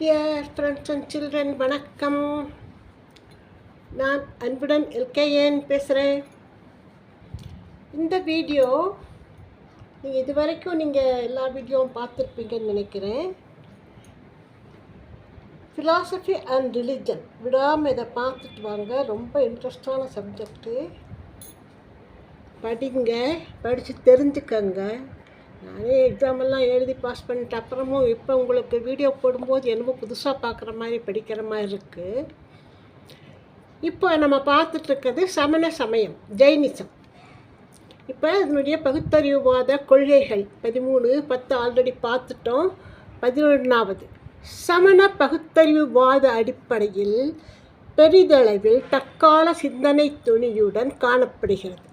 Dear friends and children வணக்கம். நான் அன்புடன் எல்கேஎன் பேசுகிறேன் இந்த வீடியோ நீங்கள் இது வரைக்கும் நீங்கள் எல்லா வீடியோவும் பார்த்துருப்பீங்கன்னு நினைக்கிறேன். ஃபிலாசபி அண்ட் ரிலிஜன் விடாமல் இதை பார்த்துட்டு வாங்க. ரொம்ப இன்ட்ரெஸ்டான சப்ஜெக்ட்டு படிங்க படித்து தெரிஞ்சுக்கங்க. நானே எக்ஸாமெல்லாம் எழுதி பாஸ் பண்ணிட்ட அப்புறமும் இப்போ உங்களுக்கு வீடியோ போடும்போது என்னமோ புதுசாக பார்க்குற மாதிரி படிக்கிற மாதிரி இருக்குது இப்போ நம்ம பார்த்துட்ருக்கிறது சமண சமயம் ஜெயினிசம் இப்போ இதனுடைய பகுத்தறிவுவாத கொள்கைகள் பதிமூணு பத்து ஆல்ரெடி பார்த்துட்டோம். பதினொன்றாவது சமண பகுத்தறிவுவாத அடிப்படையில் பெரிதளவில் தற்கால சிந்தனை துணியுடன் காணப்படுகிறது.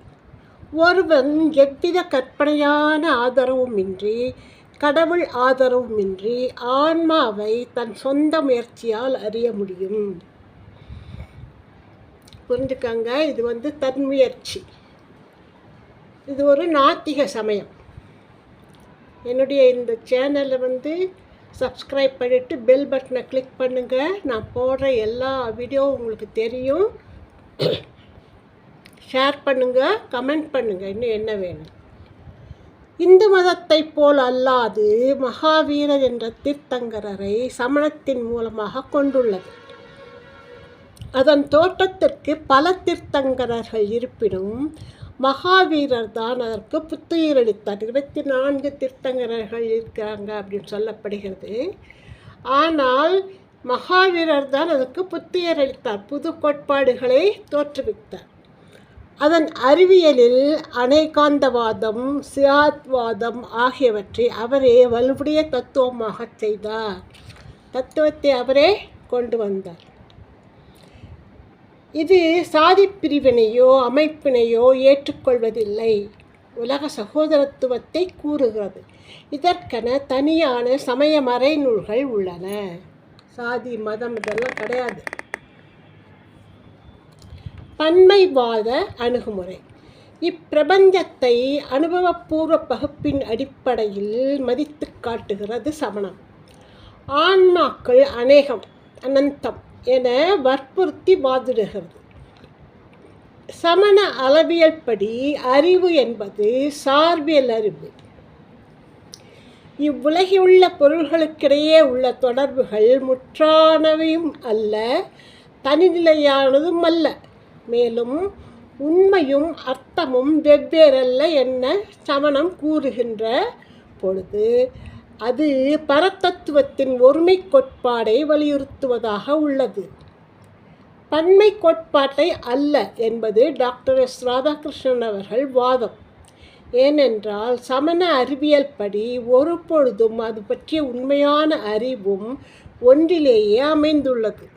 ஒருவன் எவ்வித கற்பனையான ஆதரவுமின்றி கடவுள் ஆதரவுமின்றி ஆன்மாவை தன் சொந்த முயற்சியால் அறிய முடியும். புரிஞ்சுக்கங்க? இது வந்து தன்முயற்சி. இது ஒரு நாத்திக சமயம். என்னுடைய இந்த சேனலை வந்து சப்ஸ்கிரைப் பண்ணிவிட்டு பெல் பட்டனை கிளிக் பண்ணுங்கள் நான் போடுற எல்லா வீடியோவும் உங்களுக்கு தெரியும். ஷேர் பண்ணுங்கள் கமெண்ட் பண்ணுங்கள் இன்னும் என்ன வேணும்? இந்து மதத்தைப் போல் அல்லாது மகாவீரர் என்ற தீர்த்தங்கரரை சமணத்தின் மூலமாக கொண்டுள்ளது. அதன் தோற்றத்திற்கு பல தீர்த்தங்கரர்கள் இருப்பினும் மகாவீரர் தான் அதற்கு புத்துயிர் அளித்தார். இருபத்தி நான்கு தீர்த்தங்கரர்கள் இருக்கிறாங்க அப்படின்னு சொல்லப்படுகிறது. ஆனால் மகாவீரர் தான் அதற்கு புத்துயர் அளித்தார். புது கோட்பாடுகளை தோற்றுவித்தார். அதன் அறிவியலில் அணைகாந்தவாதம் சியாத்வாதம் ஆகியவற்றை அவரே வலுவுடைய தத்துவமாக செய்தார். தத்துவத்தை அவரே கொண்டு வந்தார். இது சாதி பிரிவினையோ அமைப்பினையோ ஏற்றுக்கொள்வதில்லை. உலக சகோதரத்துவத்தை கூறுகிறது. இதற்கென தனியான சமய மறைநூல்கள் உள்ளன. சாதி மதம் இதெல்லாம் கிடையாது. பன்மைவாத அணுகுமுறை. இப்பிரபஞ்சத்தை அனுபவபூர்வ பகுப்பின் அடிப்படையில் மதித்து காட்டுகிறது சமணம். ஆன்மாக்கள் அநேகம் அனந்தம் என வற்புறுத்தி வாதிடுகிறது. சமண அளவியல் படி அறிவு என்பது சார்பியல் அறிவு. இவ்வுலகிலுள்ள பொருள்களுக்கிடையே உள்ள தொடர்புகள் முற்றானவையும் அல்ல தனிநிலையானதும் அல்ல. மேலும் உண்மையும் அர்த்தமும் வெவ்வேறல்ல என்ன சமணம் கூறுகின்ற பொழுது அது பரதத்துவத்தின் ஒருமை கோட்பாடை வலியுறுத்துவதாக உள்ளது. பன்மை கோட்பாட்டை அல்ல என்பது டாக்டர் எஸ். ராதாகிருஷ்ணன் அவர்கள் வாதம். ஏனென்றால் சமண அறிவியல் படி ஒரு பொழுதும் அது பற்றிய உண்மையான அறிவும் ஒன்றிலேயே அமைந்துள்ளது.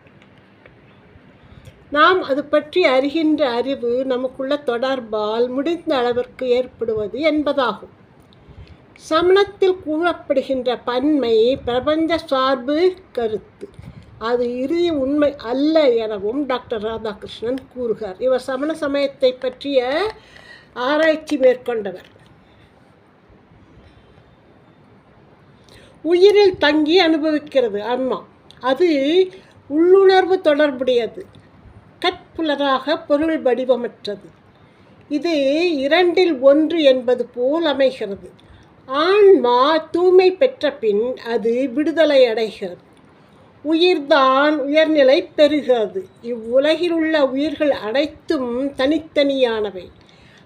நாம் அது பற்றி அறிகின்ற அறிவு நமக்குள்ள தொடர்பால் முடிந்த அளவிற்கு ஏற்படுவது என்பதாகும். சமணத்தில் கூறப்படுகின்ற பன்மை பிரபஞ்ச சார்பு கருத்து. அது இறுதி உண்மை அல்ல எனவும் டாக்டர் ராதாகிருஷ்ணன் கூறுகிறார். இவர் சமண சமயத்தை பற்றிய ஆராய்ச்சி மேற்கொண்டவர். உயிரில் தங்கி அனுபவிக்கிறது. அம்மா அது உள்ளுணர்வு தொடர்புடையது. கற்புலராக பொருள் வடிவமற்றது. இது இரண்டில் ஒன்று என்பது போல் அமைகிறது. ஆன்மா தூய்மை பெற்ற பின் அது விடுதலை அடைகிறது. உயிர்தான் உயர்நிலை பெறுகிறது. இவ்வுலகில் உள்ள உயிர்கள் அனைத்தும் தனித்தனியானவை.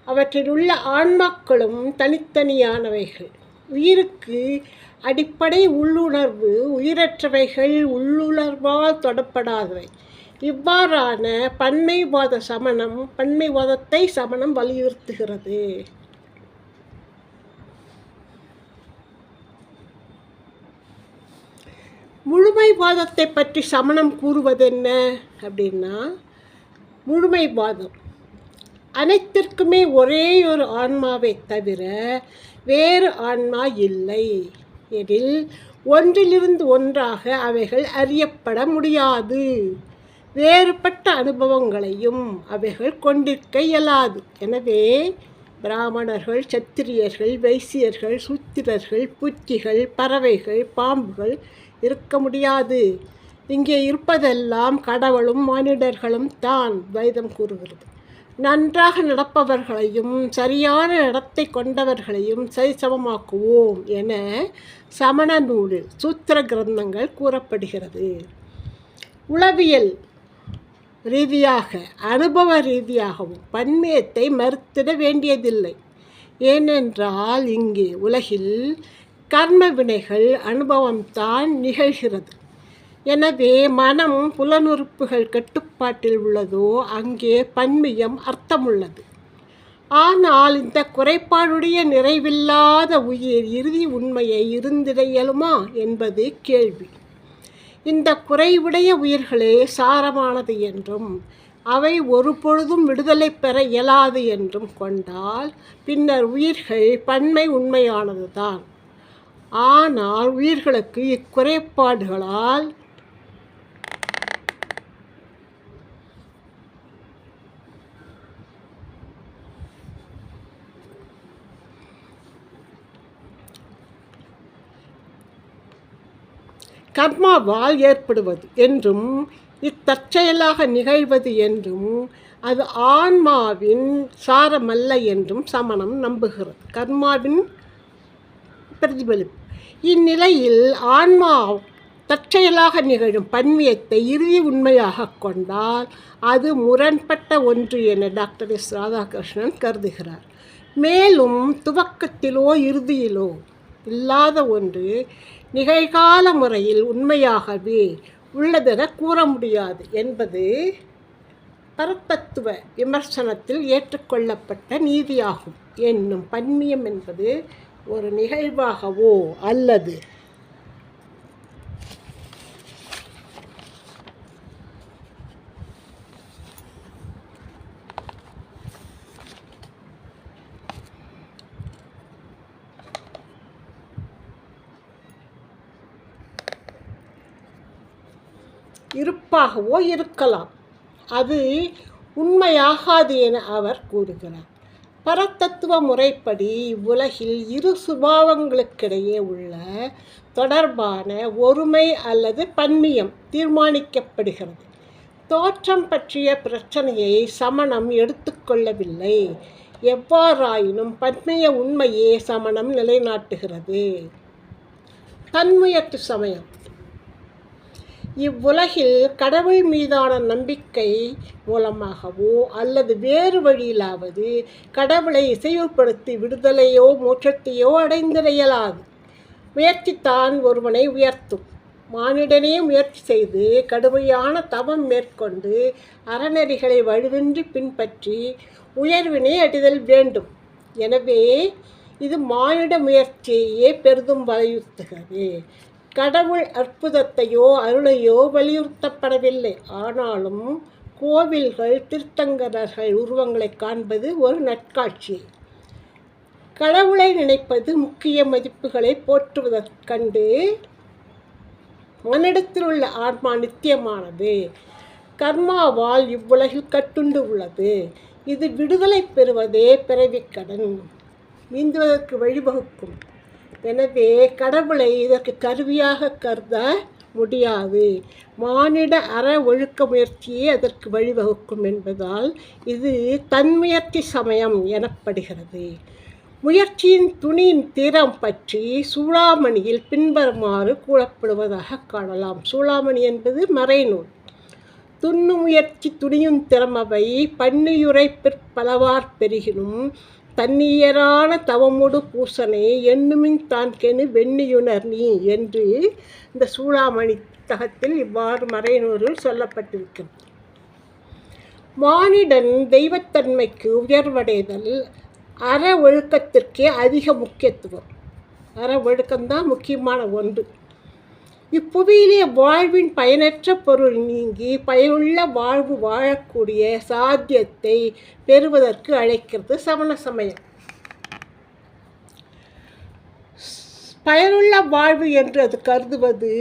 அவற்றில் உள்ள ஆன்மாக்களும் தனித்தனியானவைகள். உயிருக்கு அடிப்படை உள்ளுணர்வு உயிரற்றவைகள் உள்ளுணர்வால் தொடப்படாதவை. இவ்வாறான பன்மைவாத சமணம் பன்மைவாதத்தை சமணம் வலியுறுத்துகிறது. முழுமைவாதத்தை பற்றி சமணம் கூறுவது என்ன அப்படின்னா முழுமைவாதம். அனைத்திற்குமே ஒரே ஒரு ஆன்மாவை தவிர வேறு ஆன்மா இல்லை. எனில் ஒன்றிலிருந்து ஒன்றாக அவைகள் அறியப்பட முடியாது. வேறுபட்ட அனுபவங்களையும் அவைகள் கொண்டிருக்க இயலாது. எனவே பிராமணர்கள் சத்திரியர்கள் வைசியர்கள் சூத்திரர்கள் பூச்சிகள் பறவைகள் பாம்புகள் இருக்க முடியாது. இங்கே இருப்பதெல்லாம் கடவுளும் மானிடர்களும் தான் துவைதம் கூறுகிறது. நன்றாக நடப்பவர்களையும் சரியான நடத்தை கொண்டவர்களையும் சரிசமமாக்குவோம் என சமண நூலில் சூத்திர கிரந்தங்கள் கூறப்படுகிறது. உளவியல் ரீதியாக அனுபவ ரீதியாகவும் பன்மயத்தை மறுத்திட வேண்டியதில்லை. ஏனென்றால் இங்கே உலகில் கர்ம வினைகள் அனுபவம்தான் நிகழ்கிறது. எனவே மனம் புலனுறுப்புகள் கட்டுப்பாட்டில் உள்ளதோ அங்கே பன்மியம் அர்த்தமுள்ளது. ஆனால் இந்த குறைபாடுடைய நிறைவில்லாத உயிர் இறுதி உண்மையை இருந்திட இயலுமா என்பது கேள்வி. இந்த குறைவுடைய உயிர்களே சாரமானது என்றும் அவை ஒரு பொழுதும் விடுதலை பெற இயலாது என்றும் கொண்டால் பின்னர் உயிர்கள் பன்மை உண்மையானது தான் ஆனால் உயிர்களுக்கு இக்குறைபாடுகளால் கர்மாவால் ஏற்படுவது என்றும் இத்தற்செயலாக நிகழ்வது என்றும் அது ஆன்மாவின் சாரமல்ல என்றும் சமணம் நம்புகிறது. கர்மாவின் பிரதிபலிப்பு. இந்நிலையில் ஆன்மா தற்செயலாக நிகழும் பன்மியத்தை இறுதி உண்மையாக கொண்டால் அது முரண்பட்ட ஒன்று என டாக்டர் எஸ் ராதாகிருஷ்ணன் கருதுகிறார். மேலும் துவக்கத்திலோ இறுதியிலோ இல்லாத ஒன்று நிகழ்கால முறையில் உண்மையாகவே உள்ளதென கூற முடியாது என்பது பரப்பத்துவ விமர்சனத்தில் ஏற்றுக்கொள்ளப்பட்ட நீதியாகும். என்னும் பன்மியம் என்பது ஒரு நிகழ்வாகவோ அல்லது நட்பாகவோ இருக்கலாம். அது உண்மையாகாது என அவர் கூறுகிறார். பரத்தத்துவ முறைப்படி இவ்வுலகில் இரு சுபாவங்களுக்கிடையே உள்ள தொடர்பான ஒருமை அல்லது பன்மியம் தீர்மானிக்கப்படுகிறது. தோற்றம் பற்றிய பிரச்சனையை சமணம் எடுத்துக்கொள்ளவில்லை எவ்வாறாயினும் பன்மைய உண்மையே சமணம் நிலைநாட்டுகிறது. தன்முயற்று சமயம். இவ்வுலகில் கடவுள் மீதான நம்பிக்கை மூலமாகவோ அல்லது வேறு வழியிலாவது கடவுளை இசைவுபடுத்தி விடுதலையோ மோட்சத்தையோ அடைந்திடையலாது. முயற்சித்தான் ஒருவனை உயர்த்தும். மானிடனே முயற்சி செய்து கடுமையான தவம் மேற்கொண்டு அறநெறிகளை வலுவின்றி பின்பற்றி உயர்வினை அடிதல் வேண்டும். எனவே இது மானிட முயற்சியையே பெரிதும் வலியுறுத்துகிறது. கடவுள் அற்புதத்தையோ அருளையோ வலியுறுத்தப்படவில்லை. ஆனாலும் கோவில்கள் திருத்தங்கரர்கள் உருவங்களை காண்பது ஒரு நட்காட்சி. கடவுளை நினைப்பது முக்கிய மதிப்புகளை போற்றுவதற்கண்டு மனிடத்தில் உள்ள ஆன்மா நித்தியமானது. கர்மாவால் இவ்வுலகில் கட்டுண்டு உள்ளது. இது விடுதலை பெறுவதே பிறவிக்கடன். நீந்துவதற்கு வழிவகுக்கும். எனவே கடவுளை இதற்கு கருவியாக கருத முடியாது. மானிட அற ஒழுக்க முயற்சியே அதற்கு வழிவகுக்கும் என்பதால் இது தன்முயற்சி சமயம் எனப்படுகிறது. முயற்சியின் துணியின் தீரம் பற்றி சூளாமணியில் பின்வருமாறு கூறப்படுவதாக காணலாம். சூளாமணி என்பது மறைநூல். துண்ணு முயற்சி துணியும் திறமவை பண்ணியுரை பிற்பலவார் பெருகினும் தன்னியரான தவமுடு பூசனை எண்ணுமின் தான் கெனு வெண்ணியுணர் நீ என்று இந்த சூளாமணி புத்தகத்தில் இவ்வாறு மறைநூறில் சொல்லப்பட்டிருக்கிறது. மானிடன் தெய்வத்தன்மைக்கு உயர்வடைதல் அற ஒழுக்கத்திற்கே அதிக முக்கியத்துவம். அற ஒழுக்கம்தான் முக்கியமான ஒன்று. இப்புவியிலே வாழ்வின் பயனற்ற பொருள் நீங்கி பயனுள்ள வாழ்வு வாழக்கூடிய சாத்தியத்தை பெறுவதற்கு அழைக்கிறது சமண சமயம். பயனுள்ள வாழ்வு என்று அது கருதுவது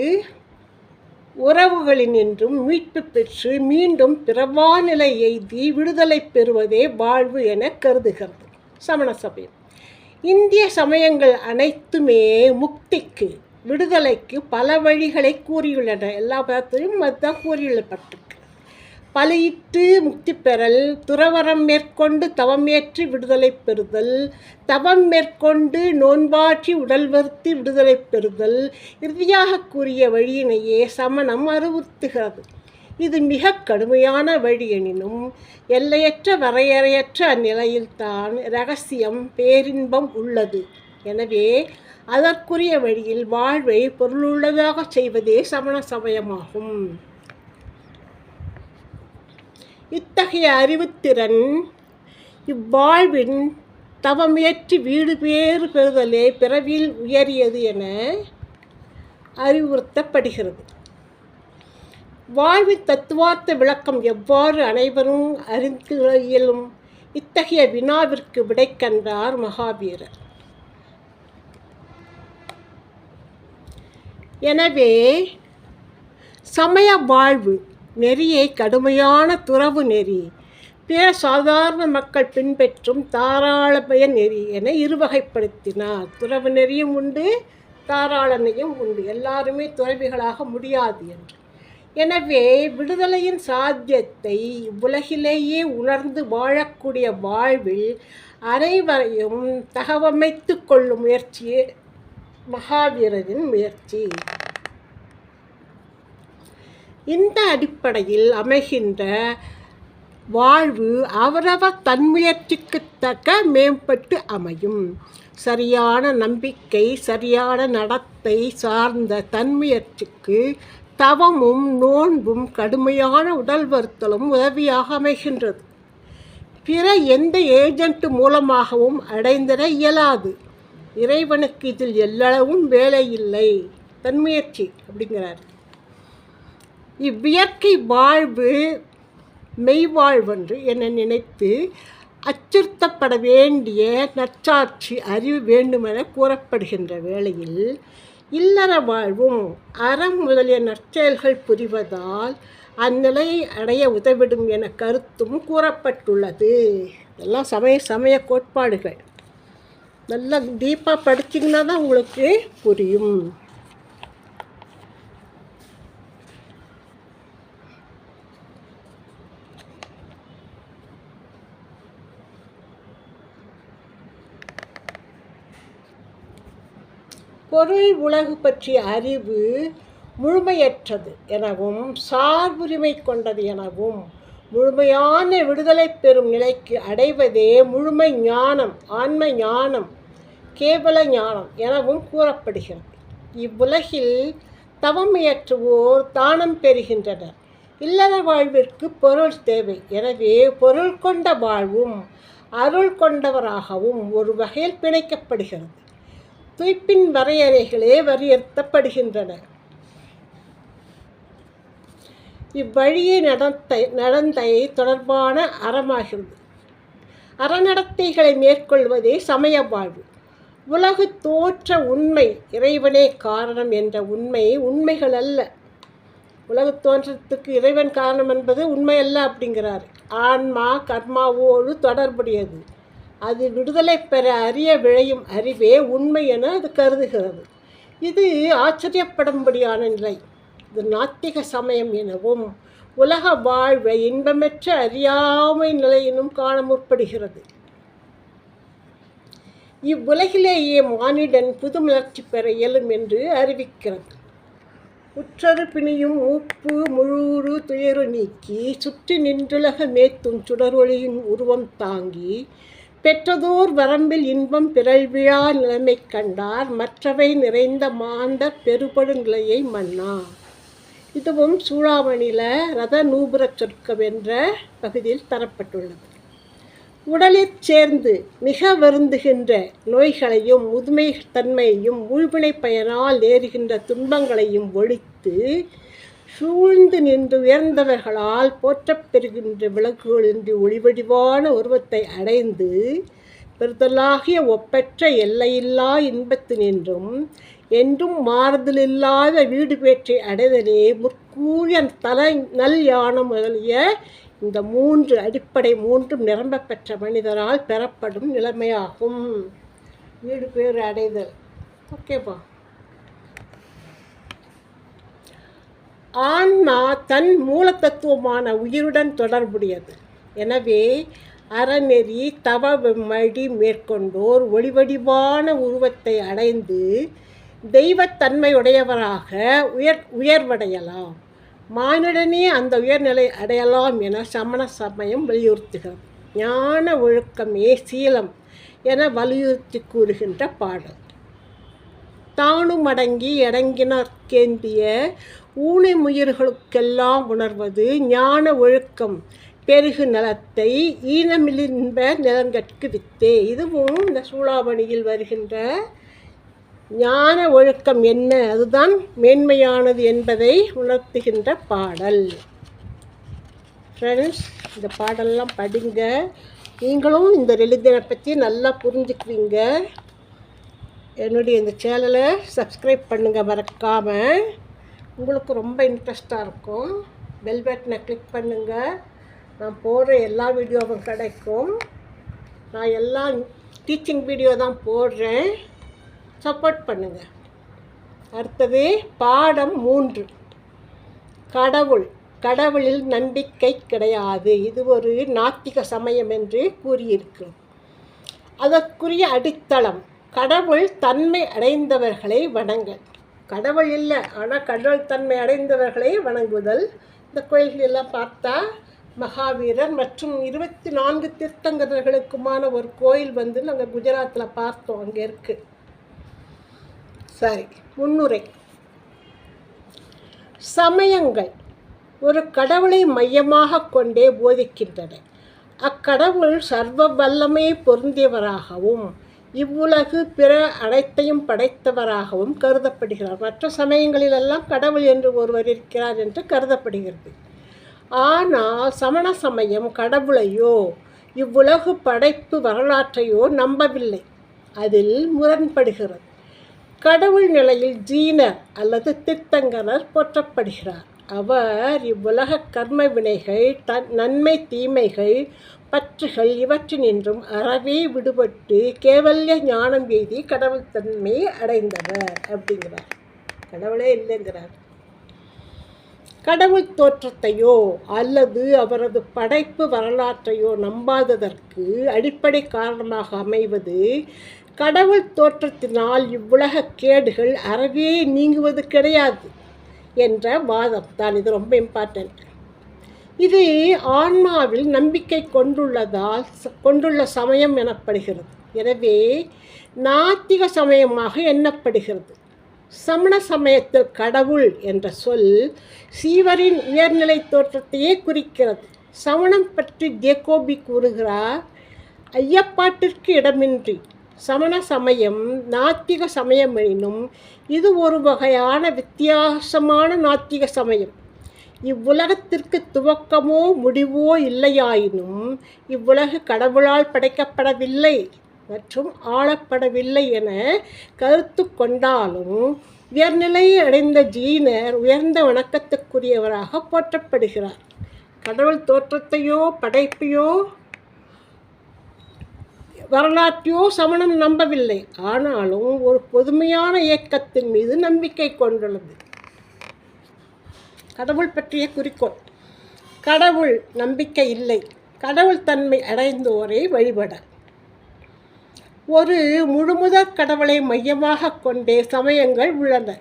உறவுகளின் என்றும் மீட்பு பெற்று மீண்டும் பிறவாநிலை எய்தி விடுதலை பெறுவதே வாழ்வு என கருதுகிறது சமண சமயம். இந்திய சமயங்கள் அனைத்துமே முக்திக்கு விடுதலைக்கு பல வழிகளை கூறியுள்ளன. எல்லா பதத்திலும் அதுதான் கூறியுள்ளப்பட்டிருக்கு. பலியிட்டு முக்தி பெறல் துறவரம் மேற்கொண்டு தவமேற்றி விடுதலை பெறுதல் தவம் மேற்கொண்டு நோன்பாற்றி உடல் வருத்தி விடுதலை பெறுதல் இறுதியாக கூறிய வழியினையே சமணம் அறிவுறுத்துகிறது. இது மிக கடுமையான வழி எனினும் எல்லையற்ற வரையறையற்ற அந்நிலையில்தான் ரகசியம் பேரின்பம் உள்ளது. எனவே அதற்குரிய வழியில் வாழ்வை பொருளுள்ளதாக செய்வதே சமண சமயமாகும். இத்தகைய அறிவுத்திறன் இவ்வாழ்வின் தவமுயற்சி வீடு பேறு பெறுதலே பிறவியில் உயரியது என அறிவுறுத்தப்படுகிறது. வாழ்வின் தத்துவார்த்த விளக்கம் எவ்வாறு அனைவரும் அறிந்து இயலும் இத்தகைய வினாவிற்கு விடை கண்டார் மகாவீரர். எனவே சமய வாழ்வு நெறியை கடுமையான துறவு நெறி. பிற சாதாரண மக்கள் பின்பற்றும் தாராளமய நெறி என இருவகைப்படுத்தினார். துறவு நெறியும் உண்டு தாராளனையும் உண்டு. எல்லாருமே துறவிகளாக முடியாது என்று. எனவே விடுதலையின் சாத்தியத்தை உலகிலேயே உணர்ந்து வாழக்கூடிய வாழ்வில் அனைவரையும் தகவமைத்து கொள்ளும் முயற்சியே மகாவீரரின் முயற்சி. இந்த அடிப்படையில் அமைகின்ற வாழ்வு அவரவர் தன்முயற்சிக்கு தக்க மேம்பட்டு அமையும். சரியான நம்பிக்கை சரியான நடத்தை சார்ந்த தன்முயற்சிக்கு தவமும் நோன்பும் கடுமையான உடல் வருத்தலும் உதவியாக அமைகின்றது. பிற எந்த ஏஜென்ட் மூலமாகவும் அடைந்திட இயலாது. இறைவனுக்கு இதில் எல்லளவும் வேலை இல்லை. தன்முயற்சி அப்படிங்கிறார். இவ்வியற்கை வாழ்வு மெய்வாழ்வென்று என நினைத்து அச்சுறுத்தப்பட வேண்டிய நற்சாட்சி அறிவு வேண்டுமென கூறப்படுகின்ற வேளையில் இல்லற வாழ்வும் அறம் முதலிய நற்செயல்கள் புரிவதால் அந்நிலையை அடைய உதவிடும் என கருத்தும் கூறப்பட்டுள்ளது. இதெல்லாம் சமய சமய கோட்பாடுகள். நல்லா டீப்பாக படிச்சிங்கன்னா தான் உங்களுக்கு புரியும். பொருள் உலகு பற்றிய அறிவு முழுமையற்றது எனவும் சார்புரிமை கொண்டது எனவும் முழுமையான விடுதலை பெறும் நிலைக்கு அடைவதே முழுமை ஞானம் ஆன்ம ஞானம். கேவல ஞானம் எனவும் கூறப்படுகிறது. இவ்வுலகில் தவம் இயற்றுவோர் தானம் பெறுகின்றனர். இல்லற வாழ்விற்கு பொருள் தேவை. எனவே பொருள் கொண்ட வாழ்வும் அருள் கொண்டவராகவும் ஒரு வகையில் பிணைக்கப்படுகிறது. துய்ப்பின் வரையறைகளே வலியுறுத்தப்படுகின்றன. இவ்வழியே நடத்தை நடந்தை தொடர்பான அறமாகிறது. அறநடத்தைகளை மேற்கொள்வதே சமய வாழ்வு. உலகு தோற்ற உண்மை இறைவனே காரணம் என்ற உண்மை உண்மைகள் அல்ல. உலக தோன்றத்துக்கு இறைவன் காரணம் என்பது உண்மை அல்ல அப்படிங்கிறார். ஆன்மா கர்மாவோடு தொடர்புடையது. அது விடுதலை பெற அறிய விழையும் அறிவே உண்மை என அது கருதுகிறது. இது ஆச்சரியப்படும்படியான நிலை. இது நாத்திக சமயம் எனவும் உலக வாழ்வை இன்பமற்ற அறியாமை நிலையினும் காண முற்படுகிறது இவ்வுலகிலேயே மானிடன் புதுமலர்ச்சி பெற இயலும் என்று அறிவிக்கிறது. உற்றறு பிணியும் உப்பு முழுறு துயரு நீக்கி சுற்றி நின்றுலக மேத்தும் சுடரொளியின் உருவம் தாங்கி பெற்றதோர் வரம்பில் இன்பம் பிறழ்விழா நிலைமை கண்டார் மற்றவை நிறைந்த மாந்த பெருபடுநிலையை மன்னா இதுவும் சூழாமணியில் ரத நூபுர சொற்கம் என்ற பகுதியில் தரப்பட்டுள்ளது. உடலிற் சேர்ந்து மிக வருந்துகின்ற நோய்களையும் முதுமை தன்மையையும் ஊழ்வினை பயனால் நேருகின்ற துன்பங்களையும் ஒழித்து சூழ்ந்து நின்று உயர்ந்தவர்களால் போற்றப்பெறுகின்ற விளக்குகளின்றி ஒளிவடிவான உருவத்தை அடைந்து பெறுதலாகிய ஒப்பற்ற எல்லையில்லா இன்பத்தினின்றும் என்றும் மாறுதலில்லாத வீடு பேற்றை அடைதலே முற்கூறிய தலை நல் யானம் முதலிய இந்த மூன்று அடிப்படை மூன்றும் நிரம்ப பெற்ற மனிதரால் பெறப்படும் நிலைமையாகும். வீடு பேர் அடைதல். ஓகேப்பா ஆன்மா தன் மூலத்தத்துவமான உயிருடன் தொடர்புடையது. எனவே அறநெறி தவ வழி மேற்கொண்டோர் ஒளிவடிவான உருவத்தை அடைந்து தெய்வத்தன்மையுடையவராக உயர் உயர்வடையலாம். மானிடனே அந்த உயர்நிலை அடையலாம் என சமண சமயம் வலியுறுத்துகிறது ஞான ஒழுக்கமே சீலம் என வலியுறுத்தி கூறுகின்ற பாடல். தானும் அடங்கி அடங்கினர்க்கேந்திய ஊனை முயல்களுக்கெல்லாம் உணர்வது ஞான ஒழுக்கம் பெருகு நலத்தை ஈனமிலின்ப நிலங்கற்கு வித்தே. இதுவும் இந்த சூளாமணியில் வருகின்ற ஞான ஒழுக்கம் என்ன? அதுதான் மேன்மையானது என்பதை உணர்த்துகின்ற பாடல். ஃப்ரெண்ட்ஸ் இந்த பாடல்லாம் படிங்க. நீங்களும் இந்த ரிலிஜனை பற்றி நல்லா புரிஞ்சுக்குவீங்க. என்னுடைய இந்த சேனலை சப்ஸ்கிரைப் பண்ணுங்கள் மறக்காமல் உங்களுக்கு ரொம்ப இன்ட்ரெஸ்டாக இருக்கும். பெல் பட்டனை கிளிக் பண்ணுங்கள் நான் போடுற எல்லா வீடியோவும் கிடைக்கும். நான் எல்லாம் டீச்சிங் வீடியோ தான் போடுறேன். சப்போர்ட் பண்ணுங்கள் அடுத்தது பாடம் மூன்று. கடவுள். கடவுளில் நம்பிக்கை கிடையாது. இது ஒரு நாத்திக சமயம் என்று கூறியிருக்கிறோம். அதற்குரிய அடித்தளம். கடவுள் தன்மை அடைந்தவர்களை வணங்க கடவுள் இல்லை ஆனால் கடவுள் தன்மை அடைந்தவர்களை வணங்குதல். இந்த கோயில்களெல்லாம் பார்த்தா மகாவீரர் மற்றும் இருபத்தி நான்கு தீர்த்தங்கரர்களுக்குமான ஒரு கோயில் வந்து நாங்கள் குஜராத்தில் பார்த்தோம். அங்கே இருக்குது சரி முன்னுரை. சமயங்கள் ஒரு கடவுளை மையமாக கொண்டே போதிக்கின்றன. அக்கடவுள் சர்வ வல்லமையை பொருந்தியவராகவும் இவ்வுலகு பிற அனைத்தையும் படைத்தவராகவும் கருதப்படுகிறார். மற்ற சமயங்களிலெல்லாம் கடவுள் என்று ஒருவர் இருக்கிறார் என்று கருதப்படுகிறது. ஆனால் சமண சமயம் கடவுளையோ இவ்வுலகு படைப்பு வரலாற்றையோ நம்பவில்லை. அதில் முரண்படுகிறது. கடவுள் நிலையில் ஜீனர் அல்லது திட்டங்கரர் போற்றப்படுகிறார். அவர் இவ்வுலக கர்ம வினைகள் தன் நன்மை தீமைகள் பற்றுகள் இவற்றினின்றும் அறவே விடுபட்டு கேவல்ய ஞானம் எய்தி கடவுள் தன்மை அடைந்தவர் அப்படிங்கிறார். கடவுளே இல்லைங்கிறார். கடவுள் தோற்றத்தையோ அல்லது அவரது படைப்பு வரலாற்றையோ நம்பாததற்கு அடிப்படை காரணமாக அமைவது கடவுள் தோற்றத்தினால் இவ்வுலக கேடுகள் அறவே நீங்குவது கிடையாது என்ற வாதம் தான் இது ரொம்ப இம்பார்ட்டண்ட் இது ஆன்மாவில் நம்பிக்கை கொண்டுள்ளதால் கொண்டுள்ள சமயம் எனப்படுகிறது. எனவே நாத்திக சமயமாக எண்ணப்படுகிறது. சமண சமயத்தில் கடவுள் என்ற சொல் சீவரின் உயர்நிலை தோற்றத்தையே குறிக்கிறது. சமணம் பற்றி ஜேகோபி கூறுகிறார் ஐயப்பாட்டிற்கு இடமின்றி சமண சமயம் நாத்திக சமயம் எனினும் இது ஒரு வகையான வித்தியாசமான நாத்திக சமயம். இவ்வுலகத்திற்கு துவக்கமோ முடிவோ இல்லையாயினும் இவ்வுலகு கடவுளால் படைக்கப்படவில்லை மற்றும் ஆளப்படவில்லை என கருத்து கொண்டாலும் உயர்நிலையை அடைந்த ஜீனர் உயர்ந்த வணக்கத்துக்குரியவராக போற்றப்படுகிறார். கடவுள் தோற்றத்தையோ படைப்பையோ வரலாற்றையோ சமணம் நம்பவில்லை. ஆனாலும் ஒரு பொதுமையான இயக்கத்தின் மீது நம்பிக்கை கொண்டுள்ளது. கடவுள் பற்றிய குறிக்கோள். கடவுள் நம்பிக்கை இல்லை. கடவுள் தன்மை அடைந்தோரை வழிபட. ஒரு முழுமுதற் கடவுளை மையமாக கொண்டே சமயங்கள் உள்ளன.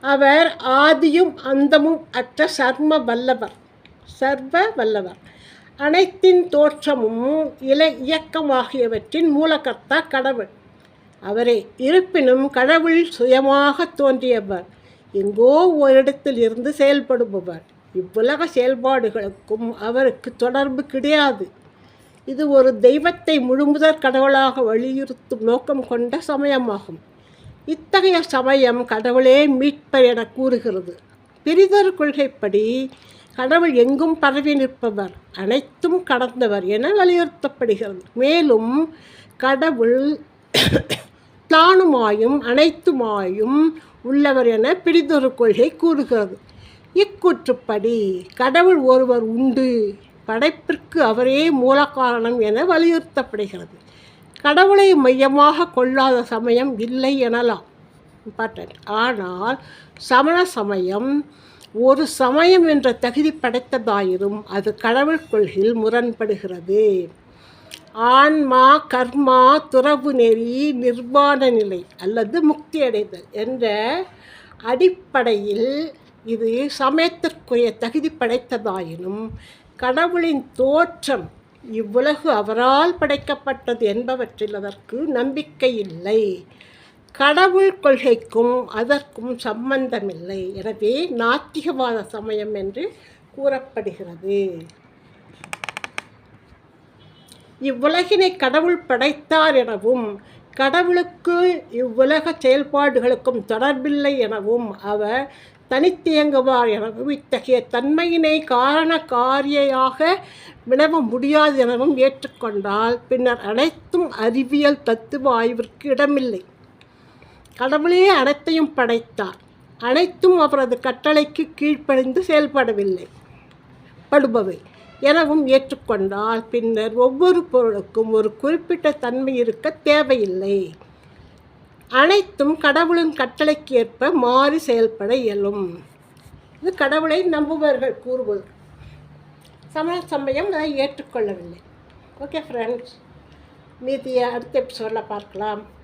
அவர் ஆதியும் அந்தமும் அற்ற சர்ம வல்லவர். சர்வ வல்லவர். அனைத்தின் தோற்றமும் இல இயக்கமாகியவற்றின் மூலகர்த்தா கடவுள். அவரே இருப்பினும் கடவுள் சுயமாக தோன்றியவர். எங்கோ ஓரிடத்தில் இருந்து செயல்படுபவர். இவ்வுலக செயல்பாடுகளுக்கும் அவருக்கு தொடர்பு கிடையாது. இது ஒரு தெய்வத்தை முழுமுதற் கடவுளாக வலியுறுத்தும் நோக்கம் கொண்ட சமயமாகும். இத்தகைய சமயம் கடவுளே மீட்பர் என கூறுகிறது. பிரிதர் கொள்கைப்படி கடவுள் எங்கும் பரவி நிற்பவர் அனைத்தும் கடந்தவர் என வலியுறுத்தப்படுகிறது. மேலும் கடவுள் தானுமாயும் அனைத்துமாயும் உள்ளவர் என பிரிதொரு கொள்கை கூறுகிறது. இக்கூற்றுப்படி கடவுள் ஒருவர் உண்டு படைப்பிற்கு அவரே மூல காரணம் என வலியுறுத்தப்படுகிறது. கடவுளை மையமாக கொள்ளாத சமயம் இல்லை எனலாம். இம்பார்ட்டன்ட் ஆனால் சமண சமயம் ஒரு சமயம் என்ற தகுதி படைத்ததாயிரும் அது கடவுள் கொள்கையில் முரண்படுகிறது. ஆன்மா கர்மா துறவு நெறி நிர்வாண நிலை அல்லது முக்தி அடைதல் என்ற அடிப்படையில் இது சமயத்திற்குரிய தகுதி படைத்ததாயினும் கடவுளின் தோற்றம் இவ்வுலகு அவரால் படைக்கப்பட்டது என்பவற்றில் அதற்கு நம்பிக்கை இல்லை. கடவுள் கொள்கைக்கும் அதற்கும் சம்பந்தமில்லை. எனவே நாத்திகவாத சமயம் என்று கூறப்படுகிறது. இவ்வுலகினை கடவுள் படைத்தார் எனவும் கடவுளுக்கு இவ்வுலக செயல்பாடுகளுக்கும் தொடர்பில்லை எனவும் அவர் தனித்தியங்குவார் எனவும் இத்தகைய தன்மையினை காரண காரியாக வினவ முடியாது எனவும் ஏற்றுக்கொண்டால் பின்னர் அனைத்தும் அறிவியல் தத்துவ ஆய்விற்கு இடமில்லை. கடவுளே அனைத்தையும் படைத்தார். அனைத்தும் அவரது கட்டளைக்கு கீழ்ப்படைந்து செயல்படவில்லை. படுபவை எனவும் ஏற்றுக்கொண்டால் பின்னர் ஒவ்வொரு பொருளுக்கும் ஒரு குறிப்பிட்ட தன்மை இருக்க தேவையில்லை. அனைத்தும் கடவுளின் கட்டளைக்கு ஏற்ப மாறி செயல்பட இயலும். இது கடவுளை நம்புபவர்கள் கூறுவது. சமண சமயம் அதை ஏற்றுக்கொள்ளவில்லை. ஓகே ஃப்ரெண்ட்ஸ் மீதியை அடுத்த எபிசோடில் பார்க்கலாம்.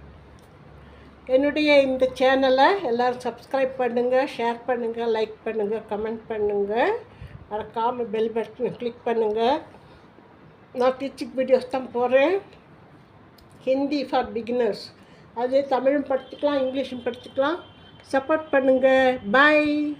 என்னுடைய இந்த சேனலை எல்லோரும் சப்ஸ்கிரைப் பண்ணுங்கள் ஷேர் பண்ணுங்கள் லைக் பண்ணுங்கள் கமெண்ட் பண்ணுங்கள் மறக்காமல் பெல் பட்டனை கிளிக் பண்ணுங்கள் நான் டீச்சிங் வீடியோஸ் தான் போகிறேன் ஹிந்தி ஃபார் பிகினர்ஸ் அது தமிழும் படிச்சுக்கலாம் இங்கிலீஷும் படிச்சுக்கலாம். சப்போர்ட் பண்ணுங்கள் பாய்